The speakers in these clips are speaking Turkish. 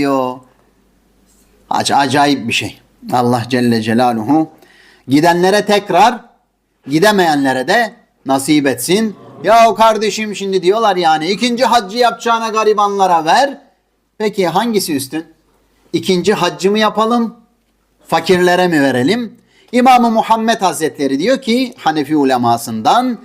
diyor. Ac- acayip bir şey. Allah Celle Celaluhu gidenlere tekrar gidemeyenlere de nasip etsin. Ya kardeşim şimdi diyorlar yani ikinci haccı yapacağına garibanlara ver. Peki hangisi üstün? İkinci haccı mı yapalım? Fakirlere mi verelim? İmam-ı Muhammed Hazretleri diyor ki Hanefi ulemasından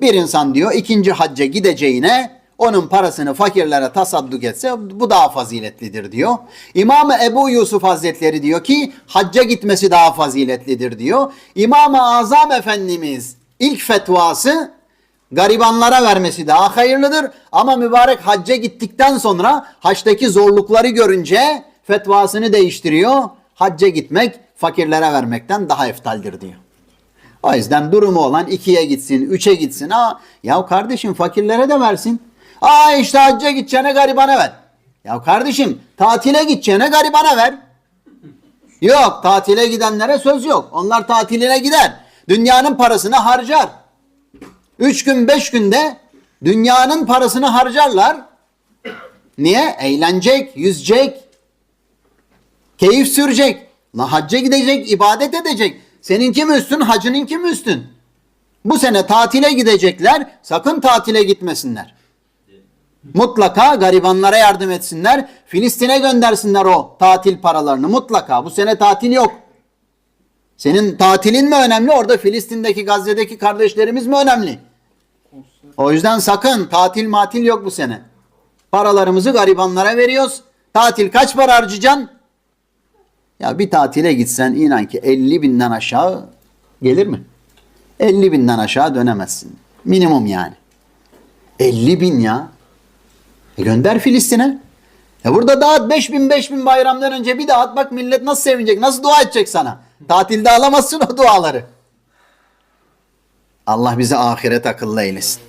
bir insan diyor ikinci hacca gideceğine onun parasını fakirlere tasadduk etse bu daha faziletlidir diyor. İmam-ı Ebu Yusuf Hazretleri diyor ki hacca gitmesi daha faziletlidir diyor. İmam-ı Azam Efendimiz ilk fetvası garibanlara vermesi daha hayırlıdır. Ama mübarek hacca gittikten sonra haçtaki zorlukları görünce fetvasını değiştiriyor. Hacca gitmek fakirlere vermekten daha eftaldir diyor. O yüzden durumu olan ikiye gitsin, üçe gitsin. Aa, ya kardeşim fakirlere de versin. Aa işte hacca gideceğine garibana ver. Ya kardeşim tatile gideceğine garibana ver. Yok tatile gidenlere söz yok. Onlar tatiline gider. Dünyanın parasını harcar. Üç gün beş günde dünyanın parasını harcarlar. Niye? Eğlenecek, yüzecek, keyif sürecek. La hacca gidecek, ibadet edecek. Seninki mi üstün, hacınınki mi üstün? Bu sene tatile gidecekler, sakın tatile gitmesinler. Mutlaka garibanlara yardım etsinler. Filistin'e göndersinler o tatil paralarını mutlaka. Bu sene tatil yok. Senin tatilin mi önemli? Orada Filistin'deki, Gazze'deki kardeşlerimiz mi önemli? O yüzden sakın tatil matil yok bu sene. Paralarımızı garibanlara veriyoruz. Tatil kaç para harcayacaksın? Ya bir tatile gitsen inan ki 50 binden aşağı gelir mi? 50 binden aşağı dönemezsin. Minimum yani. 50 bin ya. E gönder Filistin'e. E burada dağıt 5 bin 5 bin bayramdan önce bir dağıt bak millet nasıl sevinecek, nasıl dua edecek sana. Tatilde alamazsın o duaları. Allah bizi ahiret akıllı eylesin.